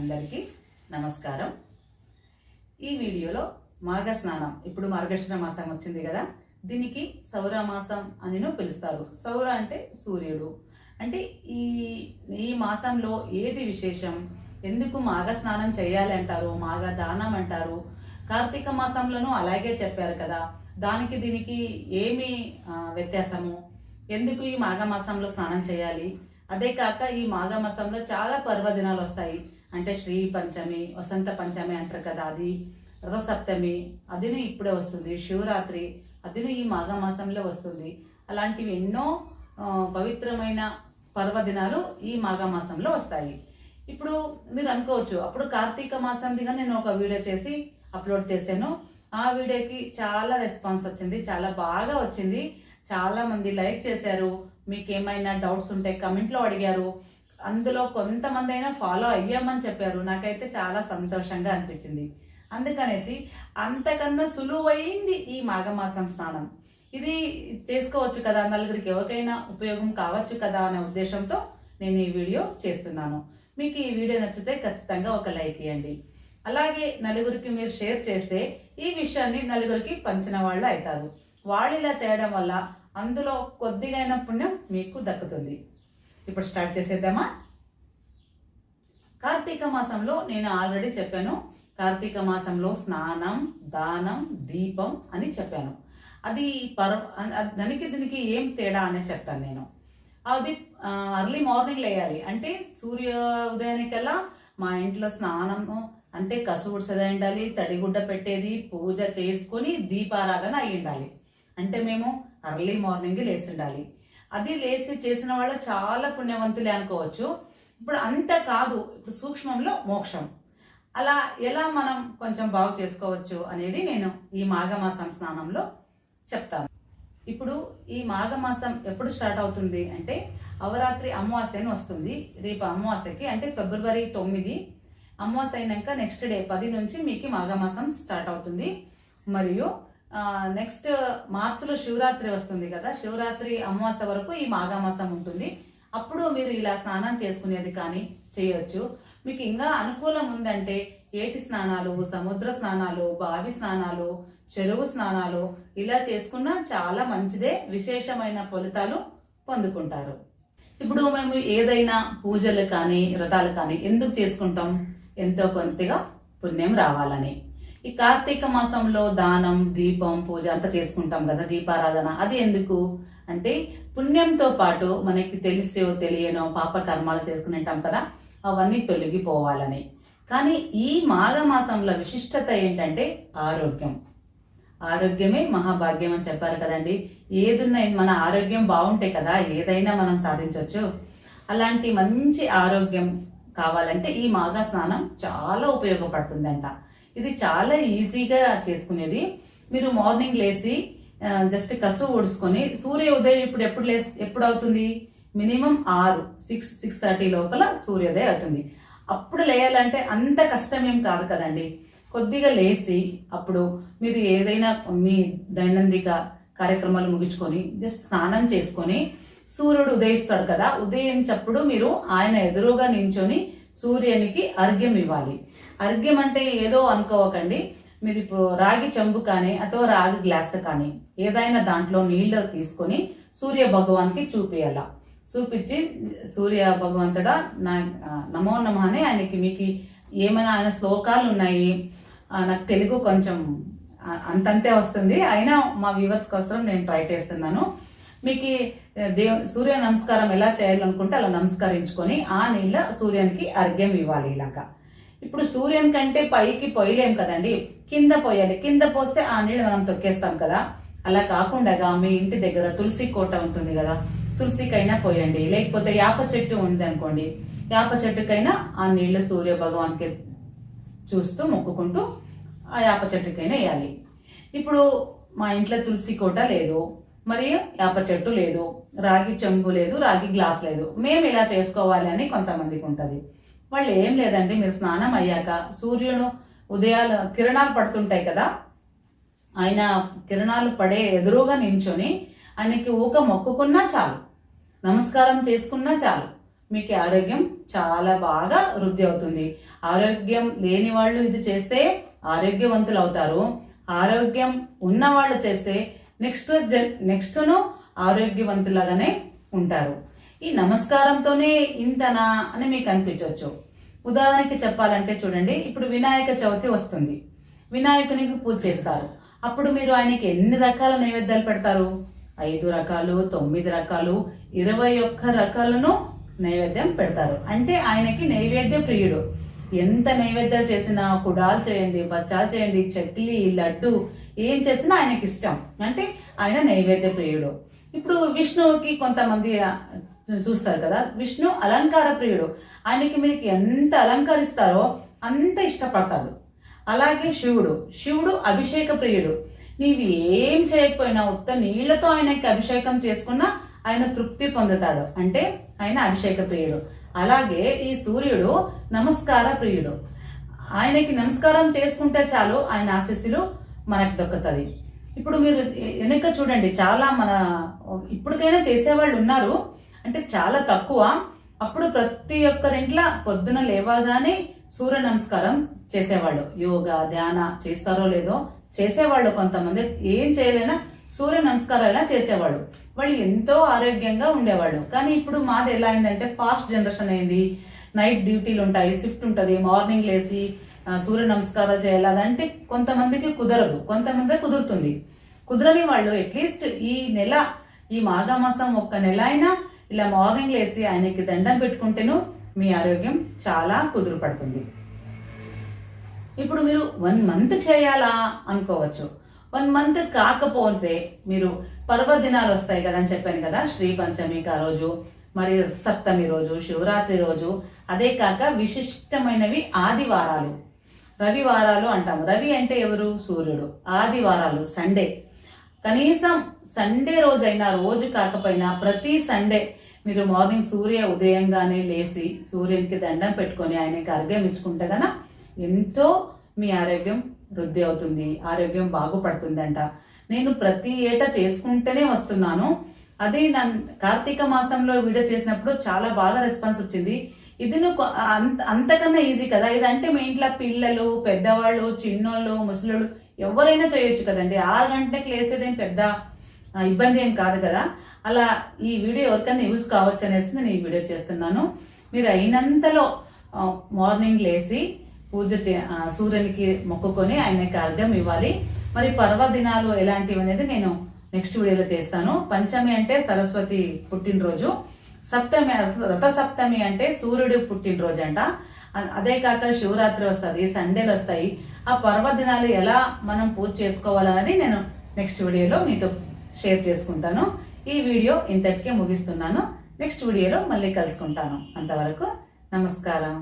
అందరికీ నమస్కారం. ఈ వీడియోలో మాఘ స్నానం ఇప్పుడు మార్గశిర మాసం వచ్చింది కదా దీనికి సౌర మాసం అని పిలుస్తారు. సౌర అంటే సూర్యుడు. అంటే ఈ ఈ మాసంలో ఏది విశేషం? ఎందుకు మాఘ స్నానం చేయాలి అంటారు? మాఘ దానం అంటారు. కార్తీక మాసంలోనూ అలాగే చెప్పారు కదా. దానికి దీనికి ఏమి వ్యత్యాసము? ఎందుకు ఈ మాఘమాసంలో స్నానం చేయాలి? అదే కాక ఈ మాఘమాసంలో చాలా పర్వదినాలు వస్తాయి. అంటే శ్రీ పంచమి వసంత పంచమి అంటారు కదా అది. రథసప్తమి అదిను ఇప్పుడే వస్తుంది. శివరాత్రి అదిను ఈ మాఘమాసంలో వస్తుంది. అలాంటివి ఎన్నో పవిత్రమైన పర్వదినాలు ఈ మాఘమాసంలో వస్తాయి. ఇప్పుడు మీరు అనుకోవచ్చు అప్పుడు కార్తీక మాసందిగా నేను ఒక వీడియో చేసి అప్లోడ్ చేశాను. ఆ వీడియోకి చాలా రెస్పాన్స్ వచ్చింది చాలా బాగా వచ్చింది. చాలా మంది లైక్ చేశారు. మీకు ఏమైనా డౌట్స్ ఉంటే కమెంట్లో అడిగారు. అందులో కొంతమంది అయినా ఫాలో అయ్యామని చెప్పారు. నాకైతే చాలా సంతోషంగా అనిపించింది. అందుకనేసి అంతకన్నా సులువైంది ఈ మాఘమాసం స్నానం. ఇది చేసుకోవచ్చు కదా నలుగురికి. ఎవరికైనా ఉపయోగం కావచ్చు కదా అనే ఉద్దేశంతో నేను ఈ వీడియో చేస్తున్నాను. మీకు ఈ వీడియో నచ్చితే ఖచ్చితంగా ఒక లైక్ ఇవ్వండి. అలాగే నలుగురికి మీరు షేర్ చేస్తే ఈ విషయాన్ని నలుగురికి పంచిన వాళ్ళు అవుతారు. వాళ్ళు ఇలా చేయడం వల్ల అందులో కొద్దిగైన పుణ్యం మీకు దక్కుతుంది. ఇప్పుడు స్టార్ట్ చేసేద్దామా? కార్తీక మాసంలో నేను ఆల్రెడీ చెప్పాను. కార్తీక మాసంలో స్నానం దానం దీపం అని చెప్పాను. అది పర దానికి దీనికి ఏం తేడా అని చెప్తాను నేను. అది అర్లీ మార్నింగ్ లేయాలి. అంటే సూర్య ఉదయానికల్లా మా ఇంట్లో స్నానము అంటే కసువుడ్సది ఉండాలి తడిగుడ్డ పెట్టేది పూజ చేసుకొని దీపారాధన అయి ఉండాలి అంటే మేము అర్లీ మార్నింగ్ లేచి ఉండాలి అది లేచి చేసిన వాళ్ళు చాలా పుణ్యవంతులే అనుకోవచ్చు. ఇప్పుడు అంత కాదు ఇప్పుడు సూక్ష్మంలో మోక్షం. అలా ఎలా మనం కొంచెం బాగు చేసుకోవచ్చు అనేది నేను ఈ మాఘమాసం స్నానంలో చెప్తాను. ఇప్పుడు ఈ మాఘమాసం ఎప్పుడు స్టార్ట్ అవుతుంది అంటే అవరాత్రి అమావాస్య అని వస్తుంది. రేపు అమావాస్యకి అంటే ఫిబ్రవరి తొమ్మిది. అమావాస్య అయినాక నెక్స్ట్ డే పది నుంచి మీకు మాఘమాసం స్టార్ట్ అవుతుంది. మరియు నెక్స్ట్ మార్చిలో శివరాత్రి వస్తుంది కదా శివరాత్రి అమావాస్య వరకు ఈ మాఘమాసం ఉంటుంది. అప్పుడు మీరు ఇలా స్నానం చేసుకునేది కానీ చేయొచ్చు. మీకు ఇంకా అనుకూలం ఉందంటే ఏటి స్నానాలు సముద్ర స్నానాలు బావి స్నానాలు చెరువు స్నానాలు ఇలా చేసుకున్నా చాలా మంచిదే విశేషమైన ఫలితాలు పొందుకుంటారు. ఇప్పుడు మేము ఏదైనా పూజలు కానీ వ్రతాలు కానీ ఎందుకు చేసుకుంటాం? ఎంతో కొంతగా పుణ్యం రావాలని. ఈ కార్తీక మాసంలో దానం దీపం పూజ అంతా చేసుకుంటాం కదా దీపారాధన. అది ఎందుకు? అంటే పుణ్యంతో పాటు మనకి తెలిసో తెలియనో పాప కర్మాలు చేసుకుని ఉంటాం కదా అవన్నీ తొలగిపోవాలని. కానీ ఈ మాఘమాసంలో విశిష్టత ఏంటంటే ఆరోగ్యం. ఆరోగ్యమే మహాభాగ్యం అని చెప్పారు కదండి. ఏదున్నా మన ఆరోగ్యం బాగుంటే కదా ఏదైనా మనం సాధించవచ్చు అలాంటి మంచి ఆరోగ్యం కావాలంటే ఈ మాఘ స్నానం చాలా ఉపయోగపడుతుందంట. ఇది చాలా ఈజీగా చేసుకునేది. మీరు మార్నింగ్ లేచి జస్ట్ కసు ఊడ్చుకొని సూర్య ఉదయం ఇప్పుడు ఎప్పుడు లే ఎప్పుడు అవుతుంది? మినిమం ఆరు సిక్స్ సిక్స్ థర్టీ లోపల సూర్యోదయం అవుతుంది. అప్పుడు లేయాలంటే అంత కష్టం ఏం కాదు కదండి. కొద్దిగా లేచి అప్పుడు మీరు ఏదైనా మీ దైనందిక కార్యక్రమాలు ముగించుకొని జస్ట్ స్నానం చేసుకొని సూర్యుడు ఉదయిస్తాడు కదా ఉదయించప్పుడు మీరు ఆయన ఎదురుగా నించొని సూర్యునికి అర్ఘ్యం ఇవ్వాలి. అర్ఘ్యం అంటే ఏదో అనుకోవకండి మీరు ఇప్పుడు రాగి చెంబు కానీ అథవా రాగి గ్లాస్ కానీ ఏదైనా దాంట్లో నీళ్ళు తీసుకొని సూర్య భగవాన్కి చూపియాల. చూపించి సూర్య భగవంతుడా నా నమో నమ అని ఆయనకి మీకు ఏమైనా ఆయన శ్లోకాలు ఉన్నాయి? నాకు తెలుగు కొంచెం అంతంతే వస్తుంది. అయినా మా వ్యూవర్స్ కోసం నేను ట్రై చేస్తున్నాను. మీకు దేవ సూర్య నమస్కారం ఎలా చేయాలనుకుంటే అలా నమస్కరించుకొని ఆ నీళ్ళ సూర్యానికి అర్ఘ్యం ఇవ్వాలి ఇలాగా. ఇప్పుడు సూర్యం కంటే పైకి పోయలేం కదండి. కింద పోయాలి. కింద పోస్తే ఆ నీళ్ళు మనం తొక్కేస్తాం కదా. అలా కాకుండా మీ ఇంటి దగ్గర తులసి కోట ఉంటుంది కదా. తులసికైనా పోయండి. లేకపోతే యాప చెట్టు ఉంది అనుకోండి యాప చెట్టుకైనా ఆ నీళ్ళు సూర్య భగవాన్కి చూస్తూ మొక్కుకుంటూ ఆ యాప చెట్టుకైనా వేయాలి. ఇప్పుడు మా ఇంట్లో తులసి కోట లేదు. మరియు యాప చెట్టు లేదు. రాగి చెంబు లేదు. రాగి గ్లాస్ లేదు. మేము ఇలా చేసుకోవాలి అని కొంతమందికి ఉంటుంది. వాళ్ళు ఏం లేదండి మీరు స్నానం అయ్యాక సూర్యుడు ఉదయాలు కిరణాలు పడుతుంటాయి కదా ఆయన కిరణాలు పడే ఎదురుగా నించొని ఆయనకి ఊక మొక్కుకున్నా చాలు నమస్కారం చేసుకున్నా చాలు. మీకు ఆరోగ్యం చాలా బాగా వృద్ధి అవుతుంది. ఆరోగ్యం లేని వాళ్ళు ఇది చేస్తే ఆరోగ్యవంతులు అవుతారు. ఆరోగ్యం ఉన్న వాళ్ళు చేస్తే నెక్స్ట్ జన్ నెక్స్ట్ను ఆరోగ్యవంతులాగానే ఉంటారు. ఈ నమస్కారంతోనే ఇంతనా అని మీకు అనిపించవచ్చు. ఉదాహరణకి చెప్పాలంటే చూడండి ఇప్పుడు వినాయక చవితి వస్తుంది. వినాయకునికి పూజ చేస్తారు. అప్పుడు మీరు ఆయనకి ఎన్ని రకాల నైవేద్యాలు పెడతారు? ఐదు రకాలు తొమ్మిది రకాలు ఇరవై ఒక్క రకాలను నైవేద్యం పెడతారు. అంటే ఆయనకి నైవేద్య ప్రియుడు. ఎంత నైవేద్యాలు చేసినా కుడాలు చేయండి బచ్చాలు చేయండి చక్లి లడ్డు ఏం చేసినా ఆయనకి ఇష్టం. అంటే ఆయన నైవేద్య ప్రియుడు. ఇప్పుడు విష్ణువుకి కొంతమంది చూస్తారు కదా. విష్ణు అలంకార ప్రియుడు. ఆయనకి మీకు ఎంత అలంకరిస్తారో అంత ఇష్టపడతాడు. అలాగే శివుడు. శివుడు అభిషేక ప్రియుడు. నీవు ఏం చేయకపోయినా ఉత్త నీళ్ళతో ఆయనకి అభిషేకం చేసుకున్నా ఆయన తృప్తి పొందుతాడు. అంటే ఆయన అభిషేక ప్రియుడు. అలాగే ఈ సూర్యుడు నమస్కార ప్రియుడు. ఆయనకి నమస్కారం చేసుకుంటే చాలు ఆయన ఆశీస్సులు మనకు దొక్కుతుంది. ఇప్పుడు మీరు వెనక చూడండి. చాలా మన ఇప్పటికైనా చేసేవాళ్ళు ఉన్నారు. అంటే చాలా తక్కువ. అప్పుడు ప్రతి ఒక్కరింట్లో పొద్దున లేవగానే సూర్య నమస్కారం చేసేవాళ్ళు. యోగా ధ్యాన చేస్తారో లేదో చేసేవాళ్ళు కొంతమంది. ఏం చేయలేనా? సూర్య నమస్కారాలు చేసేవాళ్ళు. వాళ్ళు ఎంతో ఆరోగ్యంగా ఉండేవాళ్ళు. కానీ ఇప్పుడు మాది ఎలా అయిందంటే ఫాస్ట్ జనరేషన్ అయింది. నైట్ డ్యూటీలు ఉంటాయి షిఫ్ట్ ఉంటుంది. మార్నింగ్ లేసి సూర్య నమస్కారాలు చేయాలి అదంటే కొంతమందికి కుదరదు. కొంతమంది కుదురుతుంది. కుదరని వాళ్ళు అట్లీస్ట్ ఈ నెల ఈ మాఘమాసం ఒక్క నెల అయినా ఇలా మార్నింగ్ లేసి ఆయనకి దండం పెట్టుకుంటేను మీ ఆరోగ్యం చాలా కుదురు పడుతుంది. ఇప్పుడు మీరు వన్ మంత్ చేయాలా అనుకోవచ్చు. వన్ మంత్ కాకపోతే మీరు పర్వదినాలు వస్తాయి కదా అని చెప్పాను కదా శ్రీ పంచమికి ఆ రోజు మరి సప్తమి రోజు శివరాత్రి రోజు అదే కాక విశిష్టమైనవి ఆదివారాలు. రవివారాలు అంటాము. రవి అంటే ఎవరు? సూర్యుడు. ఆదివారాలు సండే కనీసం సండే రోజైనా రోజు కాకపోయినా ప్రతి సండే మీరు మార్నింగ్ సూర్య ఉదయంగానే లేచి సూర్యునికి దండం పెట్టుకొని ఆయనకి అర్ఘ్యం ఇచ్చుకుంటే గన ఎంతో మీ ఆరోగ్యం వృద్ధి అవుతుంది ఆరోగ్యం బాగుపడుతుందంట. నేను ప్రతి ఏటా చేసుకుంటూనే వస్తున్నాను. అది నా కార్తీక మాసంలో వీడియో చేసినప్పుడు చాలా బాగా రెస్పాన్స్ వచ్చింది. ఇది నువ్వు అంత అంతకన్నా ఈజీ కదా? ఇదంటే మీ ఇంట్లో పిల్లలు పెద్దవాళ్ళు చిన్నోళ్ళు ముసలోళ్ళు ఎవరైనా చేయొచ్చు కదండి. ఆరు గంటలకు లేసేదేం పెద్ద ఇబ్బంది ఏం కాదు కదా. అలా ఈ వీడియో ఎవరికైనా యూజ్ కావచ్చు అనేసి నేను ఈ వీడియో చేస్తున్నాను. మీరు అయినంతలో మార్నింగ్ లేసి పూజ చే సూర్యునికి మొక్కుకొని ఆయనకి అర్థం ఇవ్వాలి. మరి పర్వదినాలు ఎలాంటివి అనేది నేను నెక్స్ట్ వీడియోలో చేస్తాను. పంచమి అంటే సరస్వతి పుట్టినరోజు. సప్తమి రథ సప్తమి అంటే సూర్యుడు పుట్టినరోజు అంట. అదే కాక శివరాత్రి వస్తుంది సండేలు వస్తాయి. ఆ పర్వదినాలు ఎలా మనం పూజ చేసుకోవాలన్నది నేను నెక్స్ట్ వీడియోలో మీతో షేర్ చేసుకుంటాను. ఈ వీడియో ఇంతటికే ముగిస్తున్నాను. నెక్స్ట్ వీడియోలో మళ్ళీ కలుసుకుంటాను. అంతవరకు నమస్కారం.